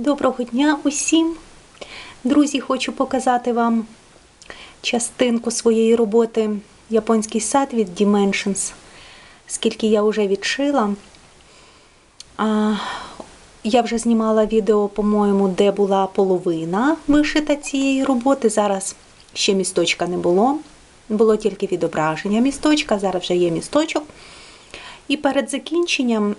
Доброго дня усім! Друзі, хочу показати вам частинку своєї роботи Японський сад від Dimensions, скільки я вже відшила. Я вже знімала відео, по-моєму, де була половина вишита цієї роботи. Зараз ще місточка не було. Було тільки відображення місточка, зараз вже є місточок. І перед закінченням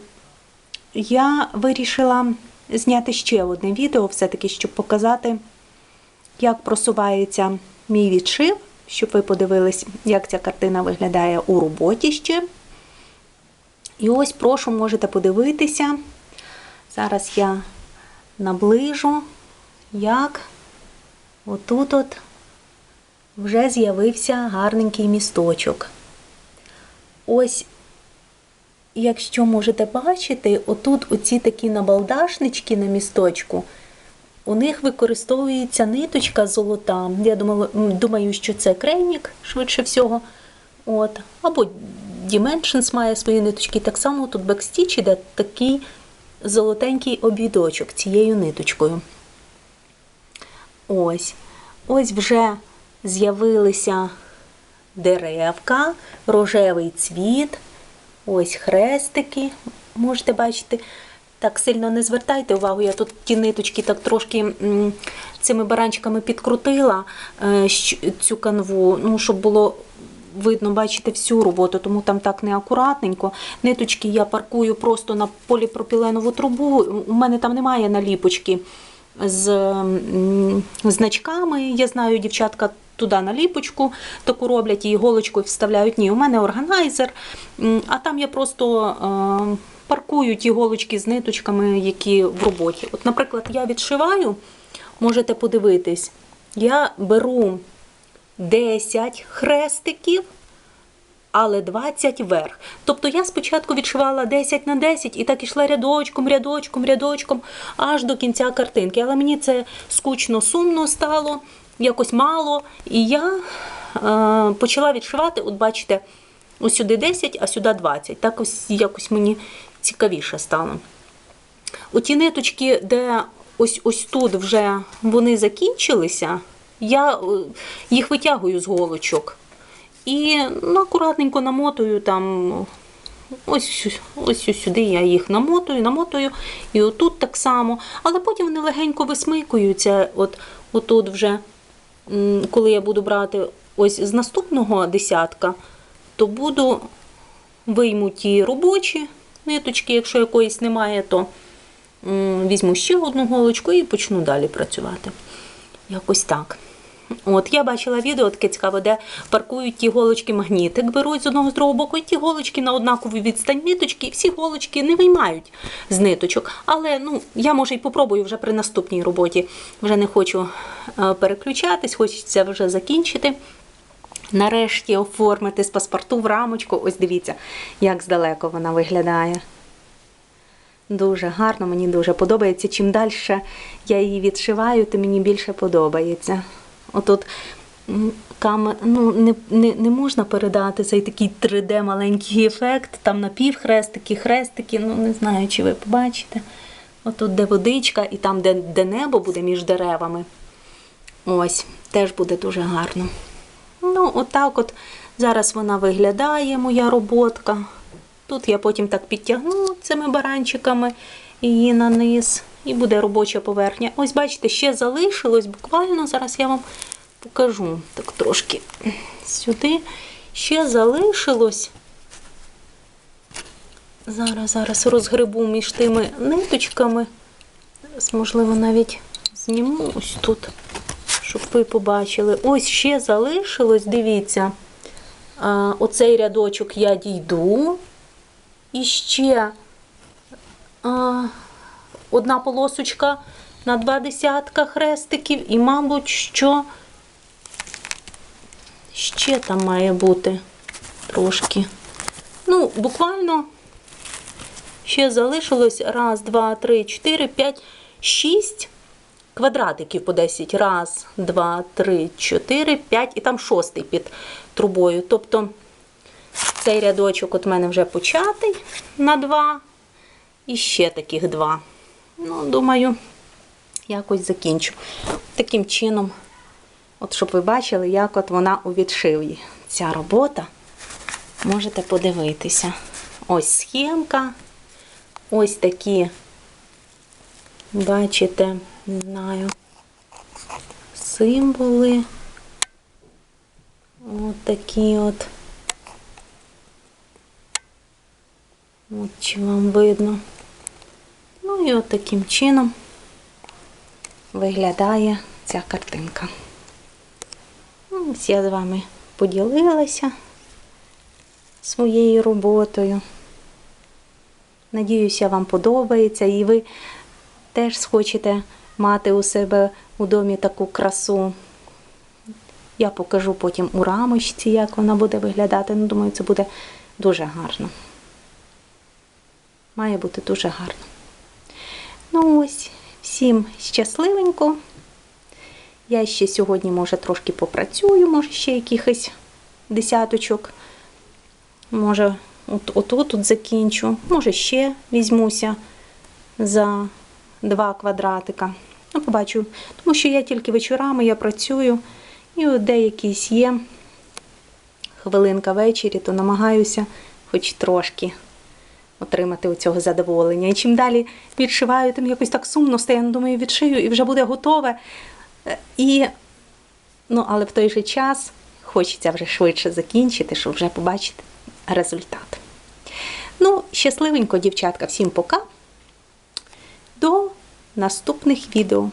я вирішила зняти ще одне відео, все-таки, щоб показати, як просувається мій відшив, щоб ви подивились, як ця картина виглядає у роботі ще. І ось, прошу, можете подивитися. Зараз я наближу, як отут от вже з'явився гарненький місточок. Ось якщо можете бачити, отут оці такі набалдашнички на місточку, у них використовується ниточка золота. Я думала, думаю, що це крейнік, швидше всього. От. Або Dimensions має свої ниточки. Так само тут бекстіч іде такий золотенький обідочок цією ниточкою. Ось. Ось вже з'явилися деревка, рожевий цвіт. Ось хрестики, можете бачити. Так сильно не звертайте увагу, я тут ті ниточки так трошки цими баранчиками підкрутила е, цю канву, ну, щоб було видно, бачите, всю роботу, тому там так неакуратненько. Ниточки я паркую просто на поліпропіленову трубу. У мене там немає наліпочки з значками. Я знаю, дівчатка туди наліпочку таку роблять і іголочкою вставляють. Ні, у мене органайзер, а там я просто е, паркую ті голочки з ниточками, які в роботі. От, наприклад, я відшиваю, можете подивитись, я беру 10 хрестиків. Але 20 вверх. Тобто я спочатку відшивала 10 на 10 і так ішла рядочком, рядочком, рядочком аж до кінця картинки. Але мені це скучно, сумно стало, якось мало. І я е, почала відшивати, от бачите, ось сюди 10, а сюди 20. Так ось якось мені цікавіше стало. Оті ниточки, де ось ось тут вже вони закінчилися, я е, їх витягую з голочок. І ну, акуратненько намотую там. Ось, ось ось сюди я їх намотую, намотую, і отут так само. Але потім вони легенько висмикуються. От, отут вже, коли я буду брати ось з наступного десятка, то буду вийму ті робочі ниточки, якщо якоїсь немає, то візьму ще одну голочку і почну далі працювати. Якось так. От я бачила відео таке цікаве, де паркують ті голочки магнітик, беруть з одного з другого боку, і ті голочки на однакову відстань ниточки, і всі голочки не виймають з ниточок. Але ну, я може і попробую вже при наступній роботі. Вже не хочу е, переключатись, хочеться вже закінчити. Нарешті оформити з паспорту в рамочку. Ось дивіться, як здалеку вона виглядає. Дуже гарно, мені дуже подобається. Чим далі я її відшиваю, тим мені більше подобається. Отут камер, ну, не, не, не можна передати цей такий 3D маленький ефект, там напівхрестики, хрестики, ну не знаю, чи ви побачите. Отут, де водичка, і там, де, де небо буде між деревами. Ось, теж буде дуже гарно. Ну, отак от зараз вона виглядає, моя роботка. Тут я потім так підтягну цими баранчиками її на низ, і буде робоча поверхня. Ось, бачите, ще залишилось буквально, зараз я вам покажу так трошки сюди. Ще залишилось. Зараз, зараз розгребу між тими ниточками. Зараз, можливо, навіть зніму ось тут, щоб ви побачили. Ось ще залишилось, дивіться. Оцей рядочок я дійду. І ще одна полосочка на два десятка хрестиків, і, мабуть, що ще там має бути трошки. Ну, буквально ще залишилось раз, два, три, чотири, п'ять, шість квадратиків по 10. Раз, два, три, чотири, п'ять, і там шостий під трубою. Тобто цей рядочок от мене вже початий на два. І ще таких два. Ну, думаю, якось закінчу. Таким чином, от щоб ви бачили, як от вона у відшиві. Ця робота. Можете подивитися. Ось схемка. Ось такі, бачите, не знаю, символи. От такі от. От чи вам видно. Ну і от таким чином виглядає ця картинка. Ну, Ось я з вами поділилася своєю роботою. Надіюся, вам подобається і ви теж схочете мати у себе у домі таку красу. Я покажу потім у рамочці, як вона буде виглядати. Ну, думаю, це буде дуже гарно. Має бути дуже гарно. Ну ось, всім щасливенько. Я ще сьогодні, може, трошки попрацюю, може, ще якихось десяточок. Може, от, отут тут закінчу. Може, ще візьмуся за два квадратика. Ну, побачу. Тому що я тільки вечорами я працюю, і от деякісь є хвилинка ввечері, то намагаюся хоч трошки отримати у цього задоволення. І чим далі відшиваю, тим якось так сумно стає. Ну, Думаю, відшию і вже буде готове. Е, І, ну, але в той же час хочеться вже швидше закінчити, щоб вже побачити результат. Ну, щасливенько, дівчатка, всім пока. До наступних відео.